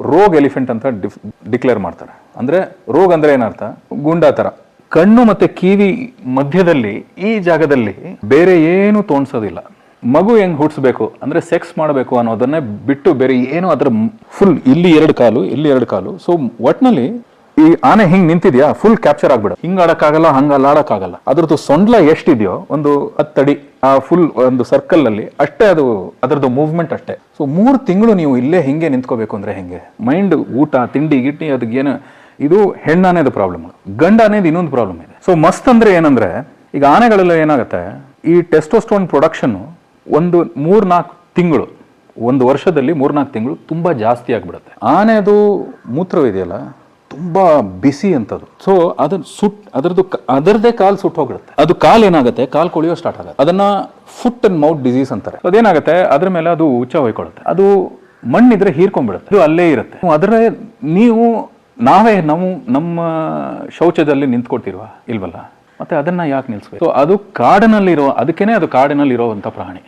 ರೋಗ್ ಎಲಿಫೆಂಟ್ ಅಂತ ಡಿಕ್ಲೇರ್ ಮಾಡ್ತಾರೆ. ಅಂದ್ರೆ ರೋಗ್ ಅಂದ್ರೆ ಏನರ್ಥ? ಗುಂಡಾ ಥರ ಕಣ್ಣು ಮತ್ತೆ ಕಿವಿ ಮಧ್ಯದಲ್ಲಿ, ಈ ಜಾಗದಲ್ಲಿ ಬೇರೆ ಏನು ತೋಣಿಸೋದಿಲ್ಲ. ಮಗು ಹೆಂಗ್ ಹುಟ್ಟಿಸ್ಬೇಕು ಅಂದ್ರೆ ಸೆಕ್ಸ್ ಮಾಡಬೇಕು ಅನ್ನೋದನ್ನೇ ಬಿಟ್ಟು ಬೇರೆ ಏನು ಅದರ ಫುಲ್ ಇಲ್ಲಿ ಎರಡು ಕಾಲು, ಇಲ್ಲಿ ಎರಡು ಕಾಲು. ಸೊ ಒಟ್ನಲ್ಲಿ ಈ ಆನೆ ಹಿಂಗ್ ನಿಂತಿದ್ಯಾ ಫುಲ್ ಕ್ಯಾಪ್ಚರ್ ಆಗ್ಬಿಡ ಹಿಂಗ್ ಆಡಕ್ಕಾಗಲ್ಲ, ಹಂಗ ಆಡಕ್ಕಾಗಲ್ಲ. ಅದ್ರದ್ದು ಸೊಂಡ್ಲ ಎಷ್ಟಿದೆಯೋ, ಒಂದು ಹತ್ತಡಿ, ಆ ಫುಲ್ ಒಂದು ಸರ್ಕಲ್ ಅಲ್ಲಿ, ಅಷ್ಟೇ ಅದು, ಅದರದ್ದು ಮೂವ್ಮೆಂಟ್ ಅಷ್ಟೇ. ಸೊ ಮೂರು ತಿಂಗಳು ನೀವು ಇಲ್ಲೇ ಹಿಂಗೆ ನಿಂತ್ಕೋಬೇಕು ಅಂದ್ರೆ ಹೆಂಗೆ? ಮೈಂಡ್ ಊಟ, ತಿಂಡಿ, ಗಿಟ್ಟಿ ಅದಕ್ಕೇನು ಇದು ಹೆಣ್ಣಾನೇದು ಪ್ರಾಬ್ಲಮ್ ಗಂಡ ಇನ್ನೊಂದು ಪ್ರಾಬ್ಲಮ್ ಇದೆ. ಸೊ ಮಸ್ತ್ ಅಂದ್ರೆ ಏನಂದ್ರೆ, ಈಗ ಆನೆಗಳೆಲ್ಲ ಏನಾಗುತ್ತೆ, ಈ ಟೆಸ್ಟೋಸ್ಟೋನ್ ಪ್ರೊಡಕ್ಷನ್ ಒಂದು ಮೂರ್ನಾಲ್ಕು ತಿಂಗಳು, ಒಂದು ವರ್ಷದಲ್ಲಿ ಮೂರ್ನಾಲ್ಕು ತಿಂಗಳು ತುಂಬಾ ಜಾಸ್ತಿ ಆಗಿಬಿಡುತ್ತೆ. ಆನೆದು ಮೂತ್ರವಿದೆಯಲ್ಲ ತುಂಬಾ ಬಿಸಿ ಅಂತದು. ಸೊ ಅದನ್ನ ಸುಟ್ ಅದರದ್ದು ಅದರದೇ ಕಾಲು ಸುಟ್ಟು ಹೋಗಿರುತ್ತೆ ಅದು ಕಾಲು ಏನಾಗುತ್ತೆ? ಕಾಲು ಕೊಳಿಯೋ ಸ್ಟಾರ್ಟ್ ಆಗುತ್ತೆ. ಅದನ್ನ ಫುಟ್ ಅಂಡ್ ಮೌತ್ ಡಿಸೀಸ್ ಅಂತಾರೆ. ಅದೇನಾಗುತ್ತೆ? ಅದ್ರ ಮೇಲೆ ಅದು ಉಚ್ಚ ಹೋಯ್ಕೊಳ್ಳುತ್ತೆ ಅದು ಮಣ್ಣಿದ್ರೆ ಹೀರ್ಕೊಂಡ್ಬಿಡುತ್ತೆ. ಅದು ಅಲ್ಲೇ ಇರುತ್ತೆ. ಅದರ ನೀವು ನಾವೇ ನಾವು ನಮ್ಮ ಶೌಚದಲ್ಲಿ ನಿಂತ್ಕೊಳ್ತಿರುವ ಇಲ್ವಲ್ಲ? ಮತ್ತೆ ಅದನ್ನ ಯಾಕೆ ನಿಲ್ಸ್ಬೇಕು? ಸೊ ಅದು ಕಾಡಿನಲ್ಲಿರೋ ಅದಕ್ಕೇನೆ ಅದು ಕಾಡಿನಲ್ಲಿ ಇರೋಂತ ಪ್ರಾಣಿ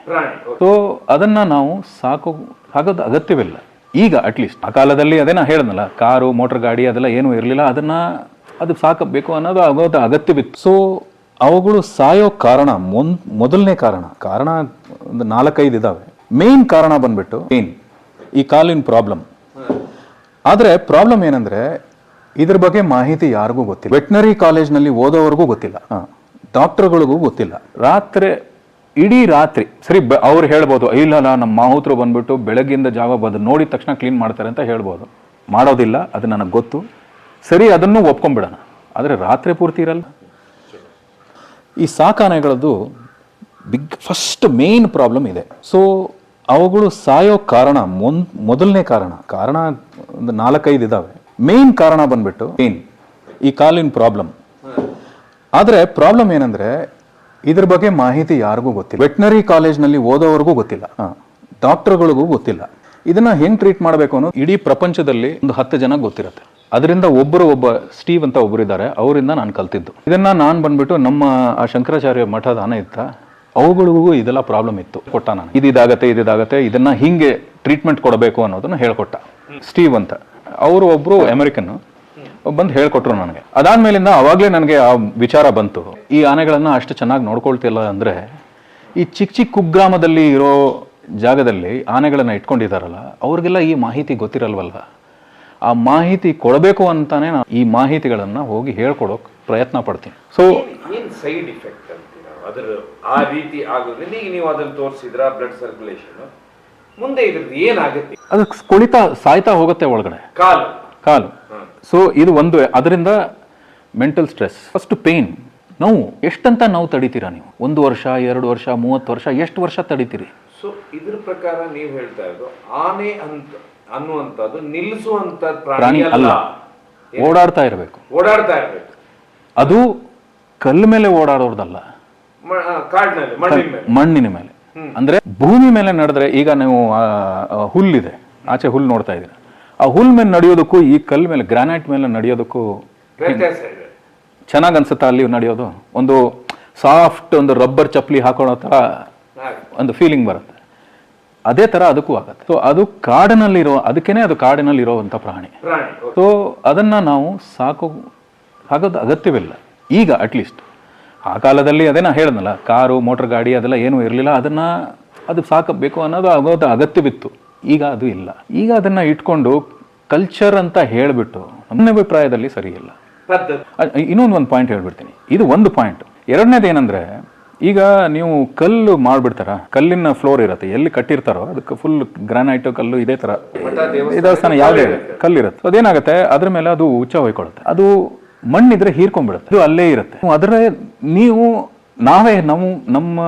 ಸೊ ಅದನ್ನ ನಾವು ಸಾಕು ಸಾಕೋದು ಅಗತ್ಯವಿಲ್ಲ. ಈಗ ಅಟ್ಲೀಸ್ಟ್ ಆ ಕಾಲದಲ್ಲಿ ಅದೇ ನಾ ಹೇಳಿದ್ನಲ್ಲ, ಕಾರು ಮೋಟರ್ ಗಾಡಿ ಅದೆಲ್ಲ ಏನೂ ಇರಲಿಲ್ಲ, ಅದನ್ನ ಅದು ಸಾಕಬೇಕು ಅನ್ನೋದು ಆಗೋದು ಅಗತ್ಯವಿತ್ತು. ಸೊ ಅವುಗಳು ಸಾಯೋ ಕಾರಣ, ಮೊನ್, ಮೊದಲನೇ ಕಾರಣ ಕಾರಣ ಒಂದು ನಾಲ್ಕೈದು ಇದಾವೆ. ಮೇನ್ ಕಾರಣ ಬಂದ್ಬಿಟ್ಟು ಮೇನ್ ಈ ಕಾಲಿನ ಪ್ರಾಬ್ಲಮ್ ಆದರೆ ಪ್ರಾಬ್ಲಮ್ ಏನಂದ್ರೆ, ಇದ್ರ ಬಗ್ಗೆ ಮಾಹಿತಿ ಯಾರಿಗೂ ಗೊತ್ತಿಲ್ಲ. ವೆಟ್ನರಿ ಕಾಲೇಜ್ನಲ್ಲಿ ಓದೋವರೆಗೂ ಗೊತ್ತಿಲ್ಲ. ಡಾಕ್ಟರ್ಗಳಿಗೂ ಗೊತ್ತಿಲ್ಲ. ರಾತ್ರಿ ಇಡೀ ರಾತ್ರಿ, ಸರಿ, ಬ- ಅವ್ರು ಹೇಳ್ಬೋದು ಇಲ್ಲ ನಮ್ಮ ಮಾಹುತರು ಬಂದ್ಬಿಟ್ಟು ಬೆಳಗ್ಗಿಂದ ಜಾವ ಬಂದು ನೋಡಿದ ತಕ್ಷಣ ಕ್ಲೀನ್ ಮಾಡ್ತಾರೆ ಅಂತ ಹೇಳ್ಬೋದು. ಮಾಡೋದಿಲ್ಲ, ಅದು ನನಗೆ ಗೊತ್ತು. ಸರಿ, ಅದನ್ನು ಒಪ್ಕೊಂಡ್ಬಿಡೋಣ. ಆದರೆ ರಾತ್ರಿ ಪೂರ್ತಿ ಇರಲ್ಲ. ಈ ಸಾಕಾನೆಗಳದ್ದು ಬಿಗ್ ಫಸ್ಟ್ ಮೇನ್ ಪ್ರಾಬ್ಲಮ್ ಇದೆ. ಸೊ ಅವುಗಳು ಸಾಯೋ ಕಾರಣ, ಮೊನ್, ಮೊದಲನೇ ಕಾರಣ ಕಾರಣ ಒಂದು ನಾಲ್ಕೈದು ಇದಾವೆ. ಮೇನ್ ಕಾರಣ ಬಂದ್ಬಿಟ್ಟು ಮೇನ್ ಈ ಕಾಲಿನ ಪ್ರಾಬ್ಲಮ್ ಆದರೆ ಪ್ರಾಬ್ಲಮ್ ಏನಂದ್ರೆ ಇದ್ರ ಬಗ್ಗೆ ಮಾಹಿತಿ ಯಾರಿಗೂ ಗೊತ್ತಿಲ್ಲ. ವೆಟ್ನರಿ ಕಾಲೇಜ್ನಲ್ಲಿ ಓದೋವರೆಗೂ ಗೊತ್ತಿಲ್ಲ. ಡಾಕ್ಟರ್ಗಳಿಗೂ ಗೊತ್ತಿಲ್ಲ. ಇದನ್ನ ಹೆಂಗ್ ಟ್ರೀಟ್ ಮಾಡಬೇಕು ಅನ್ನೋದು ಇಡೀ ಪ್ರಪಂಚದಲ್ಲಿ ಒಂದು ಹತ್ತು ಜನ ಗೊತ್ತಿರುತ್ತೆ. ಅದರಿಂದ ಒಬ್ಬರು ಒಬ್ಬ ಸ್ಟೀವ್ ಅಂತ ಒಬ್ಬರು ಇದ್ದಾರೆ ಅವರಿಂದ ನಾನು ಕಲ್ತಿದ್ದು. ಇದನ್ನ ನಾನು ಬಂದ್ಬಿಟ್ಟು ನಮ್ಮ ಆ ಶಂಕರಾಚಾರ್ಯ ಮಠದ ಆನೆ ಇತ್ತ, ಅವುಗಳಿಗೂ ಇದೆಲ್ಲ ಪ್ರಾಬ್ಲಮ್ ಇತ್ತು. ಕೊಟ್ಟ ನಾನು. ಇದಿದಾಗತ್ತೆ ಇದಿದಾಗತ್ತೆ, ಇದನ್ನ ಹಿಂಗೆ ಟ್ರೀಟ್ಮೆಂಟ್ ಕೊಡಬೇಕು ಅನ್ನೋದನ್ನ ಹೇಳ್ಕೊಟ್ಟ. ಸ್ಟೀವ್ ಅಂತ. ಅವರು ಒಬ್ರು ಅಮೆರಿಕನ್ ಬಂದು ಹೇಳ್ಕೊಟ್ರು ನನಗೆ. ಅದಾದ್ಮೇಲಿಂದ ಅವಾಗಲೇ ನನಗೆ ಆ ವಿಚಾರ ಬಂತು. ಈ ಆನೆಗಳನ್ನು ಅಷ್ಟು ಚೆನ್ನಾಗಿ ನೋಡ್ಕೊಳ್ತಿಲ್ಲ ಅಂದರೆ ಈ ಚಿಕ್ಕ ಚಿಕ್ಕ ಕುಗ್ರಾಮದಲ್ಲಿ ಇರೋ ಜಾಗದಲ್ಲಿ ಆನೆಗಳನ್ನು ಇಟ್ಕೊಂಡಿದಾರಲ್ಲ ಅವ್ರಿಗೆಲ್ಲ ಈ ಮಾಹಿತಿ ಗೊತ್ತಿರಲ್ವಲ್ಲ ಆ ಮಾಹಿತಿ ಕೊಡಬೇಕು ಅಂತಾನೆ ನಾನು ಈ ಮಾಹಿತಿಗಳನ್ನು ಹೋಗಿ ಹೇಳ್ಕೊಡೋಕೆ ಪ್ರಯತ್ನ ಪಡ್ತೀನಿ. ಸೊ ಏನ್ ಸೈಡ್ ಇಫೆಕ್ಟ್ ಅಂತೀರ? ಅದರ ಆ ರೀತಿ ಆಗೋದ್ರಿಂದ ಈಗ ನೀವು ಅದನ್ನು ತೋರಿಸಿದ್ರ ಬ್ಲಡ್ ಸರ್ಕ್ಯುಲೇಷನ್ ಮುಂದೆ ಇದ್ರದ್ದು ಏನಾಗುತ್ತೆ? ಅದಕ್ಕೆ ಕುಳಿತ ಸಾಯ್ತಾ ಹೋಗುತ್ತೆ ಒಳಗಡೆ. ಕಾಲು. ಕಾಲು. ಸೊ ಇದು ಒಂದು ಅದರಿಂದ ಮೆಂಟಲ್ ಸ್ಟ್ರೆಸ್ ಫಸ್ಟ್ ಪೇನ್ ನೋವು ಎಷ್ಟಂತ ನಾವು ತಡಿತೀರಾ ನೀವು? ಒಂದು ವರ್ಷ ಎರಡು ವರ್ಷ ಮೂವತ್ತು ವರ್ಷ ಎಷ್ಟು ವರ್ಷ ತಡಿತೀರಿ? ಸೊ ಇದ್ರ ಪ್ರಕಾರ ನೀವು ಹೇಳ್ತಾ ಇರೋದು ಆನೆ ಅಂತ ಅನ್ನುವಂಥದ್ದು ನಿಲ್ಲಿಸುವಂತ ಪ್ರಾಣಿ ಅಲ್ಲ. ಓಡಾಡ್ತಾ ಇರಬೇಕು. ಓಡಾಡ್ತಾ ಇರಬೇಕು. ಅದು ಕಲ್ಲು ಮೇಲೆ ಓಡಾಡೋರ್ದಲ್ಲ. ಮಣ್ಣಿನ ಮೇಲೆ. ಅಂದ್ರೆ ಭೂಮಿ ಮೇಲೆ ನಡೆದ್ರೆ ಈಗ ನೀವು ಹುಲ್ಲಿದೆ. ಆಚೆ ಹುಲ್ಲು ನೋಡ್ತಾ ಇದ್ದೀರಾ. ಆ ಹುಲ್ ಮೇಲೆ ನಡೆಯೋದಕ್ಕೂ ಈ ಕಲ್ ಮೇಲೆ ಗ್ರಾನೈಟ್ ಮೇಲೆ ನಡೆಯೋದಕ್ಕೂ ಚೆನ್ನಾಗಿ ಅನ್ಸುತ್ತಾ ಅಲ್ಲಿ ನಡೆಯೋದು? ಒಂದು ಸಾಫ್ಟ್ ಒಂದು ರಬ್ಬರ್ ಚಪ್ಪಲಿ ಹಾಕೊಳ್ಳೋ ಥರ ಒಂದು ಫೀಲಿಂಗ್ ಬರುತ್ತೆ. ಅದೇ ಥರ ಅದಕ್ಕೂ ಆಗುತ್ತೆ. ಸೊ ಅದು ಕಾಡಿನಲ್ಲಿರೋ ಅದಕ್ಕೇನೆ ಅದು ಕಾಡಿನಲ್ಲಿರೋವಂಥ ಪ್ರಾಣಿ. ಪ್ರಾಣಿ ಸೊ ಅದನ್ನ ನಾವು ಸಾಕು ಸಾಕೋದು ಅಗತ್ಯವಿಲ್ಲ. ಈಗ ಅಟ್ಲೀಸ್ಟ್ ಆ ಕಾಲದಲ್ಲಿ ಅದೇ ನಾ ಹೇಳಿದ್ನಲ್ಲ ಕಾರು ಮೋಟರ್ ಗಾಡಿ ಅದೆಲ್ಲ ಏನೂ ಇರಲಿಲ್ಲ. ಅದನ್ನ ಅದು ಸಾಕಬೇಕು ಅನ್ನೋದು ಆಗೋದು ಅಗತ್ಯವಿತ್ತು. ಈಗ ಅದು ಇಲ್ಲ. ಈಗ ಅದನ್ನ ಇಟ್ಕೊಂಡು ಕಲ್ಚರ್ ಅಂತ ಹೇಳಿಬಿಟ್ಟು ನನ್ನ ಅಭಿಪ್ರಾಯದಲ್ಲಿ ಸರಿಯಿಲ್ಲ ಇನ್ನೊಂದು ಒಂದು ಪಾಯಿಂಟ್ ಹೇಳ್ಬಿಡ್ತೀನಿ. ಇದು ಒಂದು ಪಾಯಿಂಟ್ ಎರಡನೇದು ಏನಂದ್ರೆ ಈಗ ನೀವು ಕಲ್ಲು ಮಾಡ್ಬಿಡ್ತಾರ ಕಲ್ಲಿನ ಫ್ಲೋರ್ ಇರುತ್ತೆ ಎಲ್ಲಿ ಕಟ್ಟಿರ್ತಾರೋ ಅದಕ್ಕೆ ಫುಲ್ ಗ್ರಾನೈಟ್ ಕಲ್ಲು ಇದೇ ತರ. ದೇವಸ್ಥಾನ ಯಾವುದೇ ಕಲ್ಲು ಇರುತ್ತೆ ಅದೇನಾಗುತ್ತೆ ಅದ್ರ ಮೇಲೆ ಅದು ಉಚ್ಚ ಹೋಯ್ಕೊಳ್ಳುತ್ತೆ ಅದು ಮಣ್ಣಿದ್ರೆ ಹೀರ್ಕೊಂಡ್ಬಿಡುತ್ತೆ. ಅದು ಅಲ್ಲೇ ಇರುತ್ತೆ. ಅದರ ನೀವು ನಾವೇ ನಾವು ನಮ್ಮ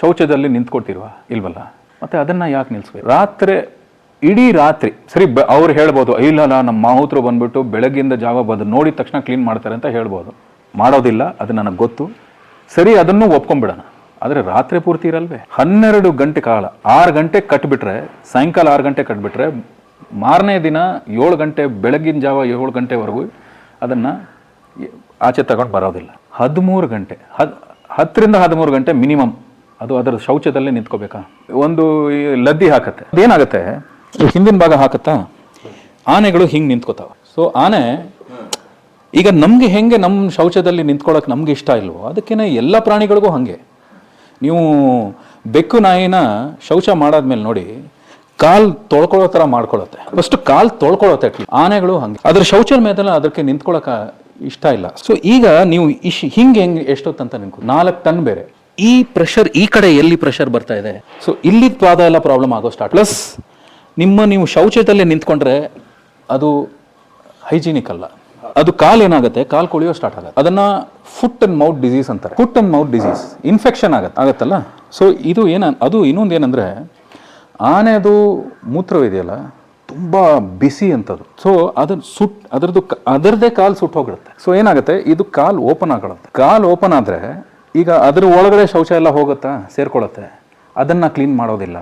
ಶೌಚದಲ್ಲಿ ನಿಂತ್ಕೊಳ್ತಿರುವ ಇಲ್ವಲ್ಲ? ಮತ್ತೆ ಅದನ್ನ ಯಾಕೆ ನಿಲ್ಸ್ಬೇಕು? ರಾತ್ರಿ, ಇಡೀ ರಾತ್ರಿ, ಸರಿ, ಬ- ಅವ್ರು ಹೇಳ್ಬೋದು ಇಲ್ಲಲ್ಲ ನಮ್ಮ ಮಾಹುತರು ಬಂದ್ಬಿಟ್ಟು ಬೆಳಗ್ಗಿಂದ ಜಾವ ಬಂದು ನೋಡಿದ ತಕ್ಷಣ ಕ್ಲೀನ್ ಮಾಡ್ತಾರೆ ಅಂತ ಹೇಳ್ಬೋದು. ಮಾಡೋದಿಲ್ಲ, ಅದು ನನಗೆ ಗೊತ್ತು. ಸರಿ, ಅದನ್ನು ಒಪ್ಕೊಂಡ್ಬಿಡೋಣ. ಆದರೆ ರಾತ್ರಿ ಪೂರ್ತಿ ಇರಲ್ವೇ? ಹನ್ನೆರಡು ಗಂಟೆ ಕಾಲ, ಆರು ಗಂಟೆ ಕಟ್ಬಿಟ್ರೆ, ಸಾಯಂಕಾಲ ಆರು ಗಂಟೆ ಕಟ್ಬಿಟ್ರೆ, ಮಾರನೇ ದಿನ ಏಳು ಗಂಟೆ, ಬೆಳಗಿನ ಜಾವ ಏಳು ಗಂಟೆವರೆಗೂ ಅದನ್ನು ಆಚೆ ತಗೊಂಡು ಬರೋದಿಲ್ಲ. ಹದಿಮೂರು ಗಂಟೆ, ಹದ್, ಹತ್ತರಿಂದ ಹದಿಮೂರು ಗಂಟೆ ಮಿನಿಮಮ್ ಅದು ಅದರ ಶೌಚದಲ್ಲೇ ನಿಂತ್ಕೋಬೇಕಾ? ಒಂದು ಲದ್ದಿ ಹಾಕತ್ತೆ. ಅದೇನಾಗುತ್ತೆ? ಹಿಂದಿನ ಭಾಗ ಹಾಕತ್ತಾ? ಆನೆಗಳು ಹಿಂಗೆ ನಿಂತ್ಕೋತಾವ. ಸೊ ಆನೆ ಈಗ ನಮಗೆ ಹೆಂಗೆ ನಮ್ಮ ಶೌಚದಲ್ಲಿ ನಿಂತ್ಕೊಳ್ಳೋಕೆ ನಮ್ಗೆ ಇಷ್ಟ ಇಲ್ವೋ ಅದಕ್ಕೇನೆ ಎಲ್ಲ ಪ್ರಾಣಿಗಳಿಗೂ ಹಾಗೆ. ನೀವು ಬೆಕ್ಕು ನಾಯಿನ ಶೌಚ ಮಾಡಾದ್ಮೇಲೆ ನೋಡಿ, ಕಾಲ್ ತೊಳ್ಕೊಳ್ಳೋ ಥರ ಮಾಡ್ಕೊಳತ್ತೆ ಫಸ್ಟ್ ಕಾಲ್ ತೊಳ್ಕೊಳತ್ತೆ atleast. ಆನೆಗಳು ಹಂಗೆ. ಅದ್ರ ಶೌಚದ ಮೇಲೆ ಅದಕ್ಕೆ ನಿಂತ್ಕೊಳ್ಳೋಕೆ ಇಷ್ಟ ಇಲ್ಲ. ಸೊ ಈಗ ನೀವು ಇಶ್ ಹಿಂಗೆ ಹೆಂಗೆ ಎಷ್ಟೊತ್ತಂತ ನಿಂತ್ಕೊ ನಾಲ್ಕು ಟನ್ ಬೇರೆ. ಈ ಪ್ರೆಷರ್ ಈ ಕಡೆ ಎಲ್ಲಿ ಪ್ರೆಷರ್ ಬರ್ತಾ ಇದೆ? ಸೊ ಇಲ್ಲಿ ಪಾದ ಎಲ್ಲ ಪ್ರಾಬ್ಲಮ್ ಆಗೋ ಸ್ಟಾರ್ಟ್ ಪ್ಲಸ್ ನಿಮ್ಮ ನೀವು ಶೌಚದಲ್ಲಿ ನಿಂತ್ಕೊಂಡ್ರೆ ಅದು ಹೈಜೀನಿಕ್ ಅಲ್ಲ. ಅದು ಕಾಲ್ ಏನಾಗುತ್ತೆ? ಕಾಲ್ ಕೊಳಿಯೋ ಸ್ಟಾರ್ಟ್ ಆಗುತ್ತೆ. ಅದನ್ನ ಫುಟ್ ಅಂಡ್ ಮೌತ್ ಡಿಸೀಸ್ ಅಂತಾರೆ. Foot and mouth disease infection ಆಗತ್ತೆ. ಆಗತ್ತಲ್ಲ? ಸೊ ಇದು ಏನ ಅದು ಇನ್ನೊಂದು ಏನಂದ್ರೆ ಆನೆದು ಮೂತ್ರವಿದೆಯಲ್ಲ? ತುಂಬ ಬಿಸಿ ಅಂತದು ಸೊ ಅದನ್ನ ಸುಟ್ ಅದರದ್ದು ಅದರದೇ ಕಾಲ್ ಸುಟ್ಟು ಹೋಗಿಡುತ್ತೆ ಸೊ ಏನಾಗುತ್ತೆ? ಇದು ಕಾಲ್ ಓಪನ್ ಆಗಿರುತ್ತೆ ಕಾಲ್ ಓಪನ್ ಆದ್ರೆ ಈಗ ಅದರ ಒಳಗಡೆ ಶೌಚ ಎಲ್ಲ ಹೋಗುತ್ತಾ? ಸೇರ್ಕೊಳ್ಳುತ್ತೆ. ಅದನ್ನು ಕ್ಲೀನ್ ಮಾಡೋದಿಲ್ಲ.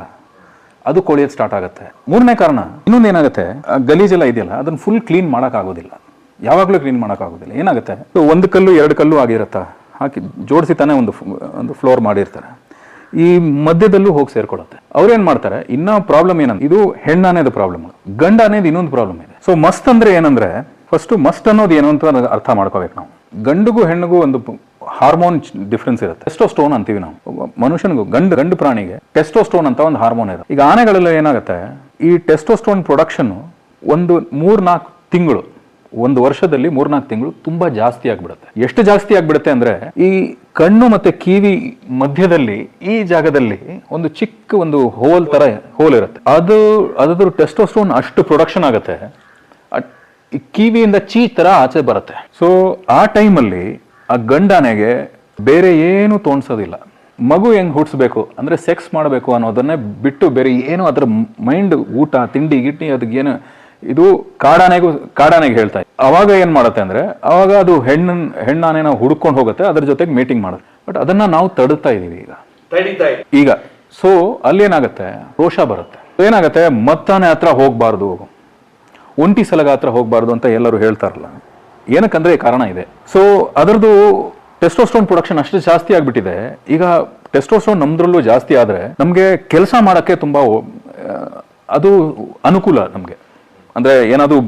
ಅದು ಕೊಳಿಯೋದು ಸ್ಟಾರ್ಟ್ ಆಗುತ್ತೆ. ಮೂರನೇ ಕಾರಣ, ಇನ್ನೊಂದು ಏನಾಗುತ್ತೆ? ಗಲೀಜೆಲ್ಲ ಇದೆಯಲ್ಲ, ಅದನ್ನು ಫುಲ್ ಕ್ಲೀನ್ ಮಾಡೋಕ್ಕಾಗೋದಿಲ್ಲ. ಯಾವಾಗಲೂ ಕ್ಲೀನ್ ಮಾಡೋಕ್ಕಾಗೋದಿಲ್ಲ. ಏನಾಗುತ್ತೆ? ಒಂದು ಕಲ್ಲು, ಎರಡು ಕಲ್ಲು ಆಗಿರುತ್ತಾ? ಹಾಕಿ ಜೋಡಿಸಿ ತಾನೇ ಒಂದು ಒಂದು ಫ್ಲೋರ್ ಮಾಡಿರ್ತಾರೆ. ಈ ಮಧ್ಯದಲ್ಲೂ ಹೋಗಿ ಸೇರ್ಕೊಳುತ್ತೆ ಅವ್ರೇನ್ ಮಾಡ್ತಾರೆ? ಇನ್ನೂ ಪ್ರಾಬ್ಲಮ್ ಏನಂದ್ರೆ, ಇದು ಹೆಣ್ಣನೇದು ಪ್ರಾಬ್ಲಮ್ ಗಂಡ ಅನ್ನೋದು ಇನ್ನೊಂದು ಪ್ರಾಬ್ಲಮ್ ಇದೆ. ಸೊ ಮಸ್ತ್ ಅಂದ್ರೆ ಏನಂದ್ರೆ ಫಸ್ಟ್ ಮಸ್ತ್ ಅನ್ನೋದು ಏನು ಅಂತ ಅರ್ಥ ಮಾಡ್ಕೋಬೇಕು ನಾವು. ಗಂಡಿಗೂ ಹೆಣ್ಣಿಗೂ ಒಂದು ಹಾರ್ಮೋನ್ ಡಿಫ್ರೆನ್ಸ್ ಇರುತ್ತೆ. ಟೆಸ್ಟೋಸ್ಟೋನ್ ಅಂತೀವಿ ನಾವು. ಮನುಷ್ಯನಿಗೂ, ಗಂಡು ಗಂಡು ಪ್ರಾಣಿಗೆ ಟೆಸ್ಟೋಸ್ಟೋನ್ ಅಂತ ಒಂದು ಹಾರ್ಮೋನ್ ಇದೆ ಈಗ ಆನೆಗಳೆಲ್ಲ ಏನಾಗುತ್ತೆ? ಈ ಟೆಸ್ಟೋಸ್ಟೋನ್ ಪ್ರೊಡಕ್ಷನ್ ಒಂದು ಮೂರ್ನಾಲ್ಕು ತಿಂಗಳು, ಒಂದು ವರ್ಷದಲ್ಲಿ ಮೂರ್ನಾಲ್ಕು ತಿಂಗಳು ತುಂಬಾ ಜಾಸ್ತಿ ಆಗ್ಬಿಡುತ್ತೆ. ಎಷ್ಟು ಜಾಸ್ತಿ ಆಗ್ಬಿಡುತ್ತೆ ಅಂದ್ರೆ, ಈ ಕಣ್ಣು ಮತ್ತೆ ಕಿವಿ ಮಧ್ಯದಲ್ಲಿ, ಈ ಜಾಗದಲ್ಲಿ ಒಂದು ಚಿಕ್ಕ ಒಂದು ಹೋಲ್ ತರ ಹೋಲ್ ಇರುತ್ತೆ. ಅದು ಅದ್ರ ಟೆಸ್ಟೋಸ್ಟೋನ್ ಅಷ್ಟು ಪ್ರೊಡಕ್ಷನ್ ಆಗುತ್ತೆ. ಕಿವಿಯಿಂದ ಚೀ ತರ ಆಚೆ ಬರುತ್ತೆ. ಸೊ ಆ ಟೈಮಲ್ಲಿ ಆ ಗಂಡನೆಗೆ ಬೇರೆ ಏನು ತೋಣಿಸೋದಿಲ್ಲ. ಮಗು ಹೆಂಗ್ ಹುಟ್ಟಿಸ್ಬೇಕು ಅಂದ್ರೆ ಸೆಕ್ಸ್ ಮಾಡಬೇಕು ಅನ್ನೋದನ್ನೇ ಬಿಟ್ಟು ಬೇರೆ ಏನು ಅದ್ರ ಮೈಂಡ್ ಊಟ ತಿಂಡಿ ಗಿಟ್ಟಿ ಅದಕ್ಕೆ ಏನು ಇದು ಕಾಡಾನೆಗೂ ಕಾಡಾನೆಗೆ ಹೇಳ್ತಾ ಇದೆ ಅವಾಗ ಏನ್ ಮಾಡುತ್ತೆ ಅಂದ್ರೆ ಅವಾಗ ಅದು ಹೆಣ್ಣನ್ನ ಹೆಣ್ಣಾನೆನ ಹುಡ್ಕೊಂಡು ಹೋಗುತ್ತೆ ಅದ್ರ ಜೊತೆಗೆ ಮೀಟಿಂಗ್ ಮಾಡುತ್ತೆ. ಬಟ್ ಅದನ್ನ ನಾವು ತಡುತ್ತಾ ಇದೀವಿ ಈಗ. ಈಗ ಸೊ ಅಲ್ಲೇನಾಗುತ್ತೆ? ರೋಷ ಬರುತ್ತೆ. ಏನಾಗುತ್ತೆ? ಮತ್ತಾನೆ ಹತ್ರ ಹೋಗ್ಬಾರ್ದು. ಒಂಟಿ ಸಲಗ ಹತ್ರ ಹೋಗ್ಬಾರ್ದು ಅಂತ ಎಲ್ಲರೂ ಹೇಳ್ತಾರಲ್ಲ. ಏನಕ್ಕಂದ್ರೆ ಕಾರಣ ಇದೆ. ಸೊ ಅದರದ್ದು ಟೆಸ್ಟೋಸ್ಟೋನ್ ಪ್ರೊಡಕ್ಷನ್ ಅಷ್ಟು ಜಾಸ್ತಿ ಆಗ್ಬಿಟ್ಟಿದೆ. ಈಗ ಟೆಸ್ಟೋಸ್ಟೋನ್ ನಮ್ದ್ರಲ್ಲೂ ಜಾಸ್ತಿ ಆದ್ರೆ ನಮ್ಗೆ ಕೆಲಸ ಮಾಡೋಕ್ಕೆ ತುಂಬಾ ಅದು ಅನುಕೂಲ ನಮ್ಗೆ. ಅಂದ್ರೆ ಏನಾದರೂ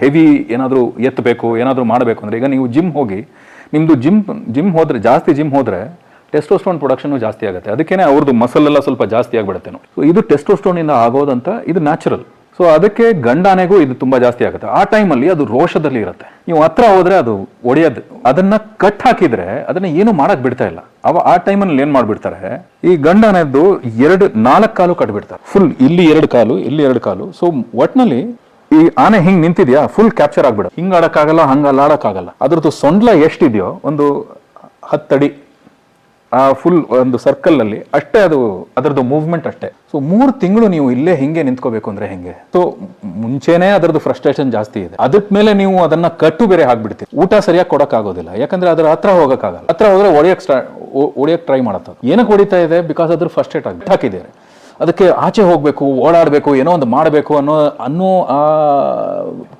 ಹೆವಿ ಏನಾದರೂ ಎತ್ತಬೇಕು, ಏನಾದ್ರು ಮಾಡಬೇಕು. ಅಂದ್ರೆ ಈಗ ನೀವು ಜಿಮ್ ಹೋಗಿ, ನಿಮ್ದು ಜಿಮ್ ಜಿಮ್ ಹೋದ್ರೆ, ಜಾಸ್ತಿ ಜಿಮ್ ಹೋದ್ರೆ ಟೆಸ್ಟೋಸ್ಟೋನ್ ಪ್ರೊಡಕ್ಷನ್ ಜಾಸ್ತಿ ಆಗುತ್ತೆ. ಅದಕ್ಕೇನೆ ಅವ್ರದ್ದು ಮಸಲ್ ಎಲ್ಲ ಸ್ವಲ್ಪ ಜಾಸ್ತಿ ಆಗ್ಬಿಡುತ್ತೆ. ಸೊ ಇದು ಟೆಸ್ಟೋಸ್ಟೋನಿಂದ ಆಗೋದಂತ ಇದು ನ್ಯಾಚುರಲ್ ಸೊ ಅದಕ್ಕೆ ಗಂಡಾನೆಗೂ ಇದು ತುಂಬಾ ಜಾಸ್ತಿ ಆಗುತ್ತೆ. ಆ ಟೈಮಲ್ಲಿ ಅದು ರೋಷದಲ್ಲಿ ಇರುತ್ತೆ. ನೀವು ಹತ್ರ ಹೋದ್ರೆ ಅದು ಒಡೆಯೋದು, ಅದನ್ನ ಕಟ್ ಹಾಕಿದ್ರೆ ಅದನ್ನ ಏನು ಮಾಡಕ್ ಬಿಡ್ತಾ ಇಲ್ಲ. ಅವ ಆ ಟೈಮಲ್ಲಿ ಏನ್ ಮಾಡ್ಬಿಡ್ತಾರೆ? ಈ ಗಂಡಾನೆದ್ದು ಎರಡು, ನಾಲ್ಕು ಕಾಲು ಕಟ್ಬಿಡ್ತಾರೆ. ಫುಲ್ ಇಲ್ಲಿ ಎರಡು ಕಾಲು, ಇಲ್ಲಿ ಎರಡು ಕಾಲು. ಸೊ ಒಟ್ನಲ್ಲಿ ಈ ಆನೆ ಹಿಂಗ್ ನಿಂತಿದ್ಯಾ? ಫುಲ್ ಕ್ಯಾಪ್ಚರ್ ಆಗ್ಬಿಡ ಹಿಂಗ್ ಆಡಕ್ಕಾಗಲ್ಲ, ಹಂಗ ಆಡಕ್ಕಾಗಲ್ಲ ಅದ್ರದ್ದು ಸೊಂಡ್ಲ ಎಷ್ಟಿದೆಯೋ ಒಂದು ಹತ್ತಡಿ ಆ ಫುಲ್ ಒಂದು ಸರ್ಕಲ್ ಅಲ್ಲಿ ಅಷ್ಟೇ ಅದು ಅದರದ್ದು ಮೂವ್ಮೆಂಟ್ ಅಷ್ಟೇ. ಸೊ ಮೂರು ತಿಂಗಳು ನೀವು ಇಲ್ಲೇ ಹಿಂಗೆ ನಿಂತ್ಕೋಬೇಕು ಅಂದ್ರೆ ಹೆಂಗೆ? ಸೊ ಮುಂಚೆನೆ ಅದರದ್ದು ಫ್ರಸ್ಟ್ರೇಷನ್ ಜಾಸ್ತಿ ಇದೆ. ಅದಕ್ ಮೇಲೆ ನೀವು ಅದನ್ನ ಕಟ್ಟು ಬೇರೆ ಹಾಕ್ಬಿಡ್ತೀರಿ. ಊಟ ಸರಿಯಾಗಿ ಕೊಡಕ್ ಆಗೋದಿಲ್ಲ ಯಾಕಂದ್ರೆ ಅದ್ರ ಹತ್ರ ಹೋಗಕ್ಕಾಗಲ್ಲ. ಹತ್ರ ಹೋದ್ರೆ ಒಡೆಯಕ್ ಸ್ಟಾರ್ಟ್ ಒಡೆಯಕ್ ಟ್ರೈ ಮಾಡತ್ತ ಏನಕ್ಕೆ ಹೊಡಿತಾ ಇದೆ? ಬಿಕಾಸ್ ಅದ್ರ ಫ್ರಸ್ಟ್ರೇಟ್ ಆಗಿ ಹಾಕಿದ್ದಾರೆ. ಅದಕ್ಕೆ ಆಚೆ ಹೋಗ್ಬೇಕು, ಓಡಾಡಬೇಕು, ಏನೋ ಒಂದು ಮಾಡಬೇಕು ಅನ್ನೋ ಅನ್ನೋ ಆ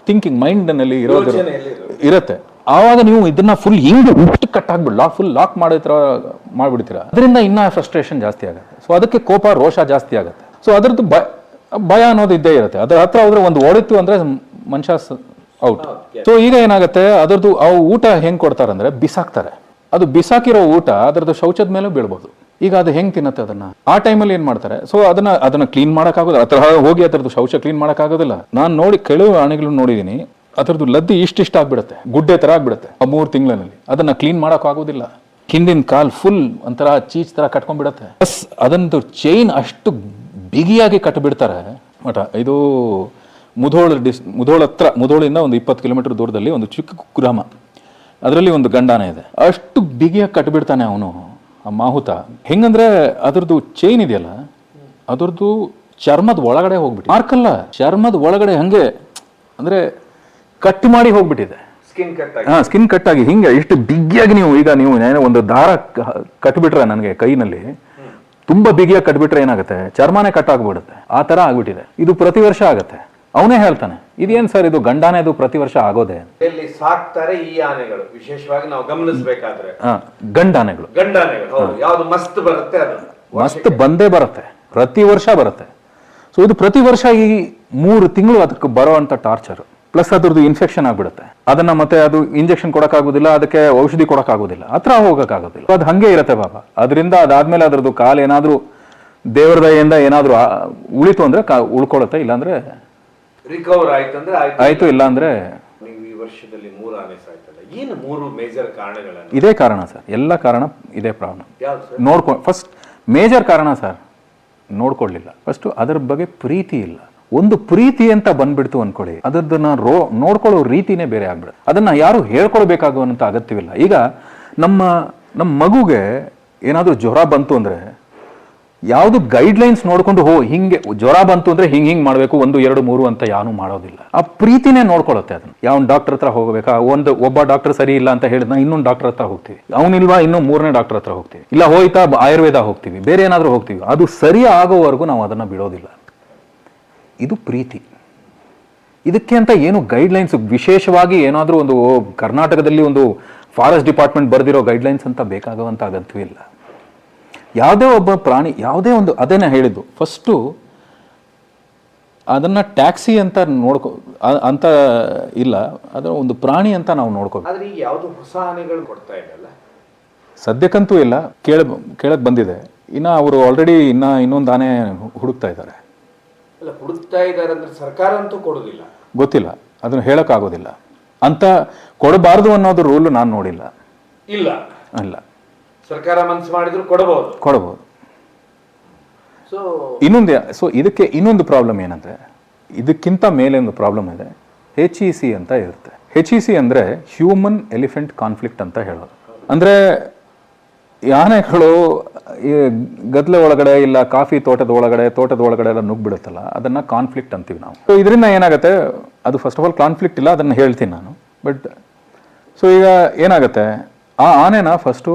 ಥಿಂಕಿಂಗ್ ಮೈಂಡ್ನಲ್ಲಿ ಇರೋದು. ಇರುತ್ತೆ. ಆವಾಗ ನೀವು ಇದನ್ನ ಫುಲ್ ಹಿಂಗೆ ಉಟ್ಟು ಕಟ್ ಹಾಕ್ಬಿಡ್ ಲಾಕ್ ಫುಲ್ ಲಾಕ್ ಮಾಡೋ ಥರ ಮಾಡ್ಬಿಡ್ತೀರಾ? ಅದರಿಂದ ಇನ್ನ ಫ್ರಸ್ಟ್ರೇಷನ್ ಜಾಸ್ತಿ ಆಗುತ್ತೆ. ಸೊ ಅದಕ್ಕೆ ಕೋಪ ರೋಷ ಜಾಸ್ತಿ ಆಗುತ್ತೆ. ಸೊ ಅದ್ರದ್ದು ಭಯ ಭಯ ಅನ್ನೋದು ಇದ್ದೇ ಇರುತ್ತೆ. ಅದ್ರ ಹತ್ರ ಹೋದ್ರೆ ಒಂದು ಓಡಿತ್ತು ಅಂದ್ರೆ ಮನುಷ್ಯ ಔಟ್ ಸೊ ಈಗ ಏನಾಗುತ್ತೆ ಅದರದ್ದು ಅವು ಊಟ ಹೆಂಗ್ ಕೊಡ್ತಾರಂದ್ರೆ ಬಿಸಾಕ್ತಾರೆ. ಅದು ಬಿಸಾಕಿರೋ ಊಟ ಅದರದ್ದು ಶೌಚದ ಮೇಲೆ ಬೀಳ್ಬೋದು. ಈಗ ಅದು ಹೆಂಗ್ ತಿನ್ನತ್ತೆ ಅದನ್ನ? ಆ ಟೈಮಲ್ಲಿ ಏನ್ ಮಾಡ್ತಾರೆ? ಸೊ ಅದನ್ನ ಅದನ್ನ ಕ್ಲೀನ್ ಮಾಡೋಕ್ಕಾಗೋದಿಲ್ಲ. ಹತ್ರ ಹೋಗಿ ಅದರದ್ದು ಶೌಚ ಕ್ಲೀನ್ ಮಾಡೋಕ್ಕಾಗೋದಿಲ್ಲ. ನಾನು ನೋಡಿ ಕೆಲವು ಆಣೆಗಳು ನೋಡಿದೀನಿ. ಅದರದ್ದು ಲದ್ದಿ ಇಷ್ಟಿಷ್ಟ ಆಗ್ಬಿಡುತ್ತೆ. ಗುಡ್ಡೆ ತರ ಆಗ್ಬಿಡುತ್ತೆ ಆ ಮೂರು ತಿಂಗಳಲ್ಲಿ. ಅದನ್ನ ಕ್ಲೀನ್ ಮಾಡೋಕ್ಕಾಗೋದಿಲ್ಲ ಹಿಂದಿನ ಕಾಲು ಫುಲ್ ಒಂಥರ ಚೀಚ್ ತರ ಕಟ್ಕೊಂಡ್ಬಿಡತ್ತೆ. ಪ್ಲಸ್ ಅದೊಂದು ಚೈನ್ ಅಷ್ಟು ಬಿಗಿಯಾಗಿ ಕಟ್ಟಿಬಿಡ್ತಾರೆ ಮಠ, ಇದು ಮುಧೋಳ ಡಿಸ್, ಮುಧೋಳ ಹತ್ರ, ಮುಧೋಳಿಂದ ಒಂದು ಇಪ್ಪತ್ತು ಕಿಲೋಮೀಟರ್ ದೂರದಲ್ಲಿ ಒಂದು ಚಿಕ್ಕ ಗ್ರಾಮ ಅದರಲ್ಲಿ ಒಂದು ಗಂಡಾನೆ ಇದೆ. ಅಷ್ಟು ಬಿಗಿಯಾಗಿ ಕಟ್ಟಿಬಿಡ್ತಾನೆ ಅವನು, ಆ ಮಾಹುತ. ಹೆಂಗಂದ್ರೆ ಅದರದ್ದು ಚೈನ್ ಇದೆಯಲ್ಲ, ಅದರದ್ದು ಚರ್ಮದ ಒಳಗಡೆ ಹೋಗ್ಬಿಟ್ಟು ಮಾರ್ಕಲ್ಲ ಚರ್ಮದ ಒಳಗಡೆ ಹಂಗೆ, ಅಂದ್ರೆ ಕಟ್ ಮಾಡಿ ಹೋಗ್ಬಿಟ್ಟಿದೆ. ಸ್ಕಿನ್ ಕಟ್ ಆಗಿ. ಹಾ ಸ್ಕಿನ್ ಕಟ್ ಆಗಿ. ಹಿಂಗೆ ಇಷ್ಟು ಬಿಗಿಯಾಗಿ ನೀವು ಈಗ ನೀವು ಏನೋ ಒಂದು ದಾರ ಕಟ್ಬಿಟ್ರೆ ನನಗೆ ಕೈನಲ್ಲಿ ತುಂಬಾ ಬಿಗಿಯಾಗಿ ಕಟ್ಬಿಟ್ರೆ ಏನಾಗುತ್ತೆ? ಚರ್ಮನೇ ಕಟ್ ಆಗ್ಬಿಡುತ್ತೆ. ಆ ತರ ಆಗ್ಬಿಟ್ಟಿದೆ. ಇದು ಪ್ರತಿ ವರ್ಷ ಆಗತ್ತೆ. ಅವನೇ ಹೇಳ್ತಾನೆ ಇದೇನ್ ಸರ್ ಇದು ಗಂಡಾನೆದು ಪ್ರತಿ ವರ್ಷ ಆಗೋದೆ? ಇಲ್ಲಿ ಸಾಕ್ತಾರೆ ಈ ಆನೆಗಳು. ವಿಶೇಷವಾಗಿ ನಾವು ಗಮನಿಸಬೇಕಾದ್ರೆ. ಹಾ ಗಂಡಾನೆಗಳು. ಗಂಡಾನೆಗಳು ಯಾವ್ದು ಮಸ್ತ್ ಬರುತ್ತೆ ಅದು. ಮಸ್ತ್ ಬಂದೇ ಬರುತ್ತೆ. ಪ್ರತಿ ವರ್ಷ ಬರುತ್ತೆ. ಸೊ ಇದು ಪ್ರತಿ ವರ್ಷ ಈ ಮೂರು ತಿಂಗಳು ಅದಕ್ಕೆ ಬರುವಂತ ಟಾರ್ಚರ್ ಪ್ಲಸ್ ಅದ್ರದ್ದು ಇನ್ಫೆಕ್ಷನ್ ಆಗ್ಬಿಡುತ್ತೆ. ಅದನ್ನ ಮತ್ತೆ ಅದು ಇಂಜೆಕ್ಷನ್ ಕೊಡಕ್ಕಾಗೋದಿಲ್ಲ ಅದಕ್ಕೆ ಔಷಧಿ ಕೊಡಕ್ಕಾಗೋದಿಲ್ಲ. ಹತ್ರ ಹೋಗಕ್ಕಾಗೋದಿಲ್ಲ. ಅದು ಹಂಗೆ ಇರುತ್ತೆ ಬಾಬಾ ಅದರಿಂದ ಅದಾದ್ಮೇಲೆ ಅದ್ರದ್ದು ಕಾಲು ಏನಾದರೂ ದೇವರ ದಯೆಯಿಂದ ಏನಾದರೂ ಉಳಿತು ಅಂದ್ರೆ ಕಾ ಉಳ್ಕೊಳ್ಳುತ್ತೆ ಇಲ್ಲಾಂದ್ರೆ ರಿಕವರ್ ಆಯ್ತು ಆಯ್ತು. ಇಲ್ಲಾಂದ್ರೆ ಈ ವರ್ಷದಲ್ಲಿ ಮೂರು ಆನೆ ಸಾಯ್ತಲ್ಲ ಏನು ಮೂರು ಮೇಜರ್ ಕಾರಣಗಳು ಇದೇ ಕಾರಣ ಸರ್. ಎಲ್ಲ ಕಾರಣ ಇದೇ ಪ್ರಾಬ್ಲಮ್ ನೋಡ್ಕೊ ಫಸ್ಟ್ ಮೇಜರ್ ಕಾರಣ ಸರ್ ನೋಡ್ಕೊಳ್ಳಿಲ್ಲ. ಫಸ್ಟ್ ಅದ್ರ ಬಗ್ಗೆ ಪ್ರೀತಿ ಇಲ್ಲ. ಒಂದು ಪ್ರೀತಿ ಅಂತ ಬಂದ್ಬಿಡ್ತು ಅನ್ಕೊಳ್ಳಿ. ಅದನ್ನ ರೋ, ನೋಡ್ಕೊಳ್ಳೋ ರೀತಿನೇ ಬೇರೆ ಆಗ್ಬಿಡುತ್ತೆ. ಅದನ್ನ ಯಾರು ಹೇಳ್ಕೊಳ್ಬೇಕಾಗುವಂತ ಅಗತ್ಯವಿಲ್ಲ. ಈಗ ನಮ್ಮ ನಮ್ಮ ಮಗುಗೆ ಏನಾದರೂ ಜ್ವರ ಬಂತು ಅಂದ್ರೆ, ಯಾವುದು ಗೈಡ್ಲೈನ್ಸ್ ನೋಡ್ಕೊಂಡು ಹೋ, ಹಿಂಗೆ ಜ್ವರ ಬಂತು ಅಂದ್ರೆ ಹಿಂಗೆ ಹಿಂಗೆ ಮಾಡಬೇಕು, ಒಂದು, ಎರಡು, ಮೂರು ಅಂತ ಯಾನು ಮಾಡೋದಿಲ್ಲ. ಆ ಪ್ರೀತಿನೇ ನೋಡ್ಕೊಳ್ಳುತ್ತೆ ಅದನ್ನ. ಯಾವ ಡಾಕ್ಟರ್ ಹತ್ರ ಹೋಗಬೇಕಾ? ಒಂದು, ಒಬ್ಬ ಡಾಕ್ಟರ್ ಸರಿ ಇಲ್ಲ ಅಂತ ಹೇಳಿದ್ನ, ಇನ್ನೊಂದು ಡಾಕ್ಟರ್ ಹತ್ರ ಹೋಗ್ತೀವಿ. ಅವನಿಲ್ವಾ ಇನ್ನೂ ಮೂರನೇ ಡಾಕ್ಟರ್ ಹತ್ರ ಹೋಗ್ತೀವಿ. ಇಲ್ಲ ಹೋಯ್ತಾ, ಆಯುರ್ವೇದ ಹೋಗ್ತೀವಿ. ಬೇರೆ ಏನಾದರೂ ಹೋಗ್ತೀವಿ. ಅದು ಸರಿ ಆಗೋವರೆಗೂ ನಾವು ಅದನ್ನ ಬಿಡೋದಿಲ್ಲ. ಇದು ಪ್ರೀತಿ. ಇದಕ್ಕೆ ಅಂತ ಏನು ಗೈಡ್ಲೈನ್ಸ್ ವಿಶೇಷವಾಗಿ ಏನಾದರೂ ಒಂದು ಕರ್ನಾಟಕದಲ್ಲಿ ಒಂದು ಫಾರೆಸ್ಟ್ ಡಿಪಾರ್ಟ್ಮೆಂಟ್ ಬರೆದಿರೋ ಗೈಡ್ಲೈನ್ಸ್ ಅಂತ ಬೇಕಾಗುವಂಥ ಇಲ್ಲ ಯಾವುದೇ ಒಬ್ಬ ಪ್ರಾಣಿ ಯಾವುದೇ ಒಂದು ಅದೇನೇ ಹೇಳಿದ್ದು. ಫಸ್ಟು ಅದನ್ನು ಟ್ಯಾಕ್ಸಿ ಅಂತ ನೋಡ್ಕೊ ಅಂತ ಇಲ್ಲ ಅದರ ಒಂದು ಪ್ರಾಣಿ ಅಂತ ನಾವು ನೋಡ್ಕೋ ಯಾವುದು ಹೊಸ ಆನೆಗಳು ಕೊಡ್ತಾ ಸದ್ಯಕ್ಕಂತೂ ಇಲ್ಲ. ಕೇಳ ಕೇಳಕ್ಕೆ ಬಂದಿದೆ. ಇನ್ನು ಅವರು ಆಲ್ರೆಡಿ ಇನ್ನು ಇನ್ನೊಂದು ಆನೆ ಹುಡುಕ್ತಾ ಇದ್ದಾರೆ. ಅಲ್ಲ ಹುಡುಕ್ತಾ ಇದಾರೆ ಅಂದ್ರೆ ಸರ್ಕಾರ ಅಂತೂ ಕೊಡುದಿಲ್ಲ. ಗೊತ್ತಿಲ್ಲ ಅದನ್ನು ಹೇಳೋಕ್ಕಾಗೋದಿಲ್ಲ. ಅಂತ ಕೊಡಬಾರದು ಅನ್ನೋದು ರೂಲ್ ನಾನು ನೋಡಿಲ್ಲ. ಇಲ್ಲ. ಅಲ್ಲ ಸರ್ಕಾರ ಮನಸ್ಸು ಮಾಡಿದ್ರು ಕೊಡಬಹುದು. ಕೊಡಬಹುದು. ಸೊ ಇನ್ನೊಂದು ಸೊ ಇದಕ್ಕೆ ಇನ್ನೊಂದು ಪ್ರಾಬ್ಲಮ್ ಏನಂದ್ರೆ ಇದಕ್ಕಿಂತ ಮೇಲೆ ಒಂದು ಪ್ರಾಬ್ಲಮ್ ಇದೆ ಹೆಚ್ ಇ ಸಿ ಅಂತ ಇರುತ್ತೆ. ಹೆಚ್ ಇ ಸಿ ಅಂದ್ರೆ ಹ್ಯೂಮನ್ ಎಲಿಫೆಂಟ್ ಕಾನ್ಫ್ಲಿಕ್ಟ್ ಅಂತ ಹೇಳೋದು. ಅಂದ್ರೆ ಯಾನೆಗಳು ಈ ಗದ್ಲೆ ಒಳಗಡೆ ಇಲ್ಲ ಕಾಫಿ ತೋಟದ ಒಳಗಡೆ ತೋಟದ ಒಳಗಡೆ ಎಲ್ಲ ನುಗ್ಗಿಬಿಡುತ್ತಲ್ಲ ಅದನ್ನು ಕಾನ್ಫ್ಲಿಕ್ಟ್ ಅಂತೀವಿ ನಾವು. ಸೊ ಇದರಿಂದ ಏನಾಗುತ್ತೆ, ಅದು ಫಸ್ಟ್ ಆಫ್ ಆಲ್ ಕಾನ್ಫ್ಲಿಕ್ಟ್ ಇಲ್ಲ, ಅದನ್ನು ಹೇಳ್ತೀನಿ ನಾನು. ಬಟ್ ಸೊ ಈಗ ಏನಾಗುತ್ತೆ, ಆ ಆನೆನ ಫಸ್ಟು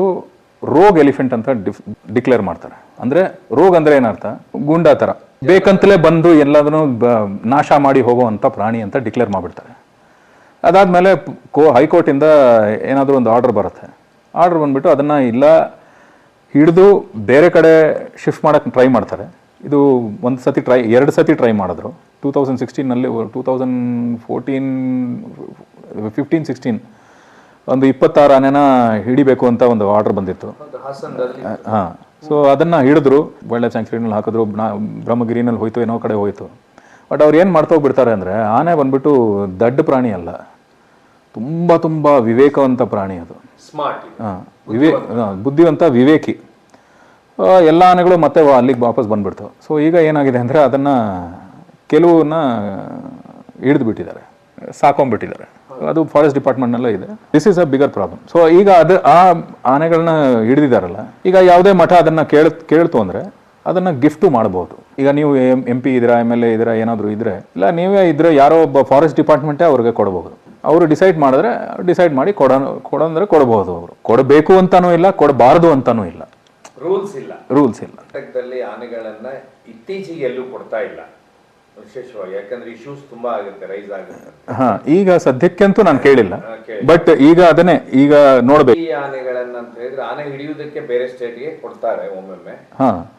ರೋಗ್ ಎಲಿಫೆಂಟ್ ಅಂತ ಡಿಕ್ಲೇರ್ ಮಾಡ್ತಾರೆ. ಅಂದರೆ ರೋಗ್ ಅಂದರೆ ಏನರ್ಥ? ಗುಂಡ ಥರ ಬೇಕಂತಲೇ ಬಂದು ಎಲ್ಲದನ್ನು ನಾಶ ಮಾಡಿ ಹೋಗುವಂಥ ಪ್ರಾಣಿ ಅಂತ ಡಿಕ್ಲೇರ್ ಮಾಡಿಬಿಡ್ತಾರೆ. ಅದಾದಮೇಲೆ ಕೋ, ಹೈಕೋರ್ಟಿಂದ ಏನಾದರೂ ಒಂದು ಆರ್ಡರ್ ಬರುತ್ತೆ. ಆರ್ಡರ್ ಬಂದ್ಬಿಟ್ಟು ಅದನ್ನು ಇಲ್ಲ ಹಿಡಿದು ಬೇರೆ ಕಡೆ ಶಿಫ್ಟ್ ಮಾಡೋಕ್ಕೆ ಟ್ರೈ ಮಾಡ್ತಾರೆ. ಇದು ಒಂದು ಸತಿ ಟ್ರೈ ಎರಡು ಸತಿ ಟ್ರೈ ಮಾಡಿದ್ರು. Two thousand ಸಿಕ್ಸ್ಟೀನಲ್ಲಿ two thousand fourteen fifteen sixteen ಒಂದು ಇಪ್ಪತ್ತಾರು ಆನೆನ ಹಿಡಿಬೇಕು ಅಂತ ಒಂದು ಆರ್ಡರ್ ಬಂದಿತ್ತು. ಹಾಂ. ಸೊ ಅದನ್ನು ಹಿಡಿದ್ರು. ವೈಲ್ಡ್ ಲೈಫ್ ಸ್ಯಾಂಕ್ಚುರಿನಲ್ಲಿ ಹಾಕಿದ್ರು ನಾ- ಬ್ರಹ್ಮಗಿರಿನಲ್ಲಿ ಹೋಯ್ತು ಏನೋ ಕಡೆ ಹೋಯಿತು. ಬಟ್ ಅವ್ರು ಏನು ಮಾಡ್ತಾ ಹೋಗ್ಬಿಡ್ತಾರೆ ಅಂದರೆ ಆನೆ ಬಂದ್ಬಿಟ್ಟು ದಡ್ಡ ಪ್ರಾಣಿ ಅಲ್ಲ. ತುಂಬ ತುಂಬ ವಿವೇಕವಂತ ಪ್ರಾಣಿ ಅದು. ಸ್ಮಾರ್ಟ್ ಹಾಂ ವಿವೇ ಹಾ, ಬುದ್ಧಿವಂತ ವಿವೇಕಿ. ಎಲ್ಲ ಆನೆಗಳು ಮತ್ತೆ ಅಲ್ಲಿಗೆ ವಾಪಸ್ ಬಂದ್ಬಿಡ್ತು. ಸೊ ಈಗ ಏನಾಗಿದೆ ಅಂದರೆ ಅದನ್ನು ಕೆಲವನ್ನ ಹಿಡಿದು ಬಿಟ್ಟಿದ್ದಾರೆ. ಸಾಕೊಂಡ್ಬಿಟ್ಟಿದ್ದಾರೆ. ಅದು ಫಾರೆಸ್ಟ್ ಡಿಪಾರ್ಟ್ಮೆಂಟ್ನಲ್ಲೇ ಇದೆ. This is a bigger problem so ಈಗ ಅದು ಆ ಆನೆಗಳನ್ನ ಹಿಡಿದಿದ್ದಾರಲ್ಲ ಈಗ ಯಾವುದೇ ಮಠ ಅದನ್ನು ಕೇಳ ಕೇಳ್ತು ಅಂದರೆ ಅದನ್ನು ಗಿಫ್ಟು ಮಾಡ್ಬೋದು. ಈಗ ನೀವು ಎಂ ಎಂ ಪಿ ಇದ್ದೀರಾ ಎಂ ಎಲ್ ಎ ಇದ್ದೀರಾ ಏನಾದರೂ ಇದ್ದರೆ ಇಲ್ಲ ನೀವೇ ಇದ್ರೆ ಯಾರೋ ಒಬ್ಬ ಫಾರೆಸ್ಟ್ ಡಿಪಾರ್ಟ್ಮೆಂಟೇ ಅವ್ರಿಗೆ ಕೊಡ್ಬೋದು. ಅವರು ಡಿಸೈಡ್ ಮಾಡಿದ್ರೆ ಡಿಸೈಡ್ ಮಾಡಿ ಕೊಡೋ ಕೊಡಂದ್ರೆ ಕೊಡಬಹುದು ಅವರು. ಕೊಡಬೇಕು ಅಂತಾನೂ ಇಲ್ಲ ಕೊಡಬಾರದು ಅಂತಾನೂ ಇಲ್ಲ. ರೂಲ್ಸ್ ಇಲ್ಲ. ರೂಲ್ಸ್ ಇಲ್ಲ. ಕರ್ನಾಟಕದಲ್ಲಿ ಆನೆಗಳನ್ನ ಇತ್ತೀಚೆಗೆ ಎಲ್ಲೂ ಕೊಡ್ತಾ ಇಲ್ಲ. ವಿಶೇಷವಾಗಿ ಯಾಕಂದ್ರೆ ಇಶ್ಯೂಸ್ ತುಂಬಾ ಆಗುತ್ತೆ ರೈಸ್ ಆಗುತ್ತೆ. ಹಾ ಈಗ ಸದ್ಯಕ್ಕಂತೂ ನಾನು ಕೇಳಿಲ್ಲ. ಬಟ್ ಈಗ ಅದನ್ನೇ ಈಗ ನೋಡ್ಬೇಕು. ಈ ಆನೆಗಳನ್ನ ಅಂತ ಹೇಳಿದ್ರೆ ಆನೆ ಹಿಡಿಯುವುದಕ್ಕೆ ಬೇರೆ ಸ್ಟೇಟ್ಗೆ ಕೊಡ್ತಾರೆ ಒಮ್ಮೊಮ್ಮೆ. ಹಾ.